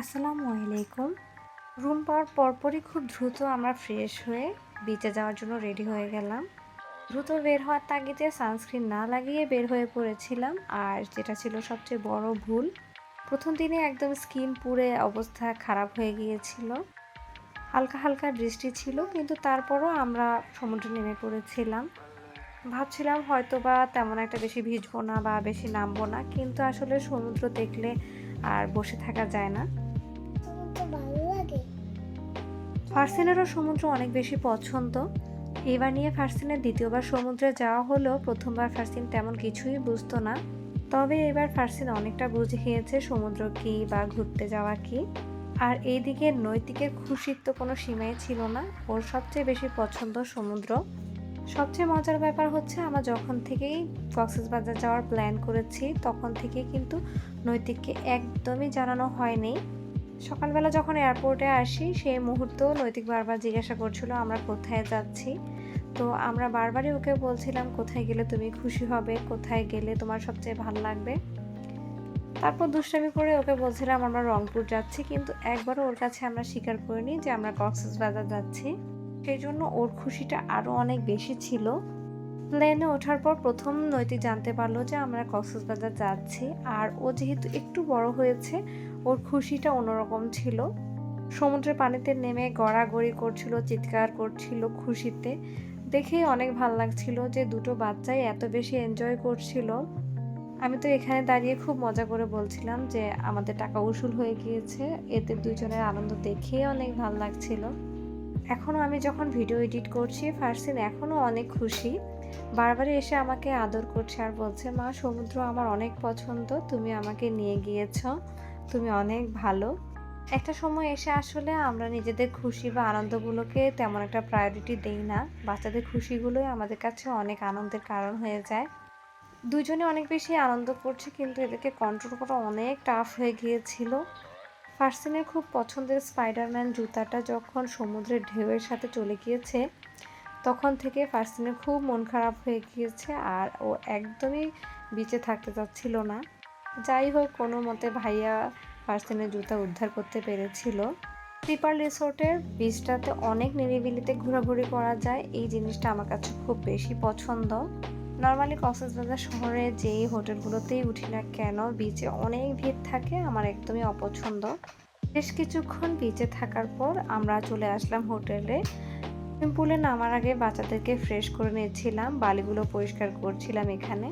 আসসালামু আলাইকুম। রুম পাওয়ার পরপরই খুব দ্রুত আমরা ফ্রেশ হয়ে বিচে যাওয়ার জন্য রেডি হয়ে গেলাম। দ্রুত বের হওয়ার তাগিদে সানস্ক্রিন না লাগিয়ে বের হয়ে পড়েছিলাম, আর যেটা ছিল সবচেয়ে বড় ভুল, প্রথম দিনে একদম স্কিন পুড়ে অবস্থা খারাপ হয়ে গিয়েছিল। হালকা হালকা বৃষ্টি ছিল, কিন্তু তারপরও আমরা সমুদ্রে নেমে পড়েছিলাম। ভাবছিলাম হয়তো বা তেমন একটা বেশি ভিজবো না বা বেশি নামবো না, কিন্তু আসলে সমুদ্র দেখলে আর বসে থাকা যায় না। ফার্সিনেরও সমুদ্র অনেক বেশি পছন্দ। এবার নিয়ে ফার্সিনের দ্বিতীয়বার সমুদ্রে যাওয়া হলেও প্রথমবার ফার্সিন তেমন কিছুই বুঝতো না। তবে এবার ফার্সিন অনেকটা বুঝে গিয়েছে সমুদ্র কি বা ঘুরতে যাওয়া কি। আর এইদিকে নৈতিকের খুশির তো কোনো সীমাই ছিল না। ওর সবচেয়ে বেশি পছন্দ সমুদ্র। সবচেয়ে মজার ব্যাপার হচ্ছে, আমরা যখন থেকেই কক্সবাজার যাওয়ার প্ল্যান করেছি, তখন থেকে কিন্তু নৈতিককে একদমই জানানো হয়নি। সকালবেলা যখন এয়ারপোর্টে আসি সেই মুহূর্ত নৈতিক বারবার জিজ্ঞাসা করছিল, আমরা কোথায় যাচ্ছি? তো আমরা বারবারই ওকে বলছিলাম, কোথায় গেলে তুমি খুশি হবে? কোথায় গেলে তোমার সবচেয়ে ভালো লাগবে? তারপর দুষ্টামি করে ওকে বলছিলাম, আমরা রংপুর যাচ্ছি। কিন্তু একবারও ওর কাছে আমরা স্বীকার করিনি যে আমরা কক্সবাজার যাচ্ছি। সেই জন্য ওর খুশিটা আরও অনেক বেশি ছিল। প্লেনে ওঠার পর প্রথম নৈতিক জানতে পারল যে আমরা কক্সবাজার যাচ্ছি, আর ও যেহেতু একটু বড় হয়েছে, ওর খুশিটা অন্যরকম ছিল। সমুদ্রের পানিতে নেমে গড়াগড়ি করছিল, চিৎকার করছিল খুশিতে। দেখে অনেক ভালো লাগছিল যে দুটো বাচ্চাই এত বেশি এনজয় করছিল। আমি তো এখানে দাঁড়িয়ে খুব মজা করে বলছিলাম যে আমাদের টাকা উসুল হয়ে গিয়েছে, এতে দুজনের আনন্দ দেখেই অনেক ভালো লাগছিল। এখনও আমি যখন ভিডিও এডিট করছি, ফার্সিন এখনও অনেক খুশি। বারবারই এসে আমাকে আদর করছে আর বলছে, মা, সমুদ্র আমার অনেক পছন্দ, তুমি আমাকে নিয়ে গিয়েছ, তুমি অনেক ভালো। একটা সময় এসে আসলে আমরা নিজেদের খুশি বা আনন্দগুলোকে তেমন একটা প্রায়োরিটি দেই না। বাচ্চাদের খুশিগুলোই আমাদের কাছে অনেক আনন্দের কারণ হয়ে যায়। দুজনে অনেক বেশি আনন্দ করছে, কিন্তু এদেরকে কন্ট্রোল করা অনেক টাফ হয়ে গিয়েছিল। ফার্সিনের খুব পছন্দের স্পাইডারম্যান জুতাটা যখন সমুদ্রের ঢেউয়ের সাথে চলে গিয়েছে তখন থেকে ফার্সিনের খুব মন খারাপ হয়ে গিয়েছে আর ও একদমই বিচে থাকতে চাচ্ছিল না। যাই হোক, কোনো মতে ভাইয়া ফার্সিনের জুতা উদ্ধার করতে পেরেছিল। স্লিপার রিসোর্টের বিচটাতে অনেক নিরিবিলিতে ঘোরাঘুরি করা যায়। এই জিনিসটা আমার কাছে খুব বেশি পছন্দ। নর্মালি কক্সবাজার শহরে যেই হোটেলগুলোতেই উঠি না কেন বিচে অনেক ভিড় থাকে, আমার একদমই অপছন্দ। বেশ কিছুক্ষণ বিচে থাকার পর আমরা চলে আসলাম হোটেলে। পুলে নামার আগে বাচ্চাদেরকে ফ্রেশ করে নিয়েছিলাম। বালিগুলো পরিষ্কার করছিলাম এখানে।